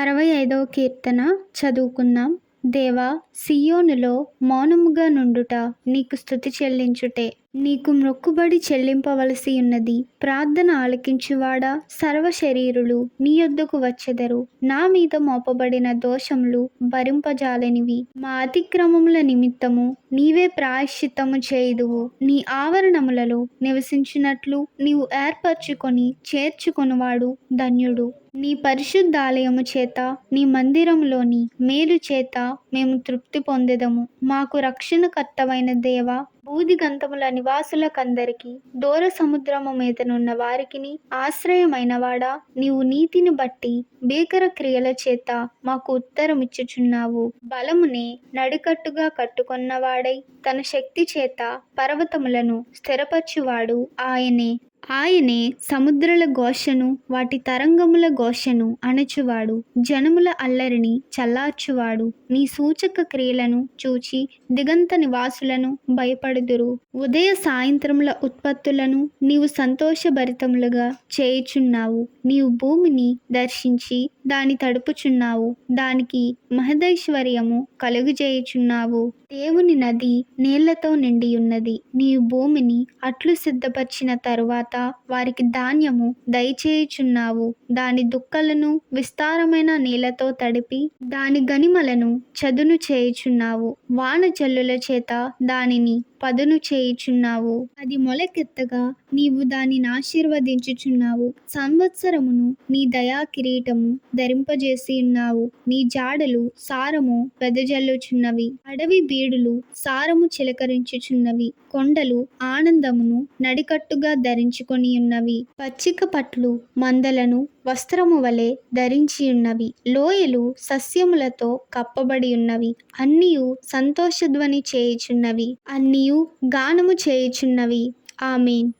అరవై ఐదవ కీర్తన చదువుకుందాం. దేవా సియోనులో మౌనముగా నుండుట నీకు స్థుతి చెల్లించుటే. నీకు మొక్కుబడి చెల్లింపవలసి ఉన్నది. ప్రార్థన ఆలకించువాడా? సర్వ శరీరులు నీ యొద్దకు వచ్చెదరు. నా మీద మోపబడిన దోషములు భరింపజాలనివి. మా అతిక్రమముల నిమిత్తము నీవే ప్రాయశ్చిత్తము చేయుదువు. నీ ఆవరణములలో నివసించినట్లు నీవు ఏర్పరచుకొని చేర్చుకొనువాడు ధన్యుడు. నీ పరిశుద్ధాలయము చేత నీ మందిరంలోని మేలు చేత మేము తృప్తి పొందెదము. మాకు రక్షణకర్తవైన దేవ బూదిగంతముల నివాసులకందరికీ దూర సముద్రము మీదనున్న వారికిని ఆశ్రయమైన వాడా. నీవు నీతిని బట్టి భీకర క్రియల చేత మాకు ఉత్తరమిచ్చుచున్నావు. బలమునే నడికట్టుగా కట్టుకొన్నవాడు. తన శక్తి చేత పర్వతములను స్థిరపరచువాడు ఆయనే. ఆయనే సముద్రుల ఘోషను వాటి తరంగముల ఘోషను అణచువాడు. జనముల అల్లరిని చల్లార్చువాడు. నీ సూచక క్రియలను చూచి దిగంత నివాసులను భయపడుదురు. ఉదయ సాయంత్రముల ఉత్పత్తులను నీవు సంతోషభరితములుగా చేయుచున్నావు. నీవు భూమిని దర్శించి దాని తడుపుచున్నావు. దానికి మహదైశ్వర్యము కలుగుజేయుచున్నావు. దేవుని నది నీళ్ళతో నిండియున్నది. నీవు భూమిని అట్లు సిద్ధపరిచిన తరువాత వారికి ధాన్యము దయచేయుచున్నావు. దాని దుక్కలను విస్తారమైన నీళ్ళతో తడిపి దాని గనిమలను చదును చేయుచున్నావు. వాన జల్లుల చేత దానిని పదును చేయుచున్నావు. అది మొలకెత్తగా నీవు దానిని ఆశీర్వదించుచున్నావు. సంవత్సరమును నీ దయా కిరీటము ధరింపజేసి ఉన్నావు. నీ జాడలు సారము వెదజల్లుచున్నవి. అడవి బీడులు సారము చిలకరించుచున్నవి. కొండలు ఆనందమును నడికట్టుగా ధరించుకొని ఉన్నవి. పచ్చిక పట్లు మందలను వస్త్రము వలె ధరించి ఉన్నవి లోయలు సస్యములతో కప్పబడి ఉన్నవి అన్నియు సంతోషధ్వని చేయుచున్నవి అన్నియు గానము చేయుచున్నవి. ఆమెన్.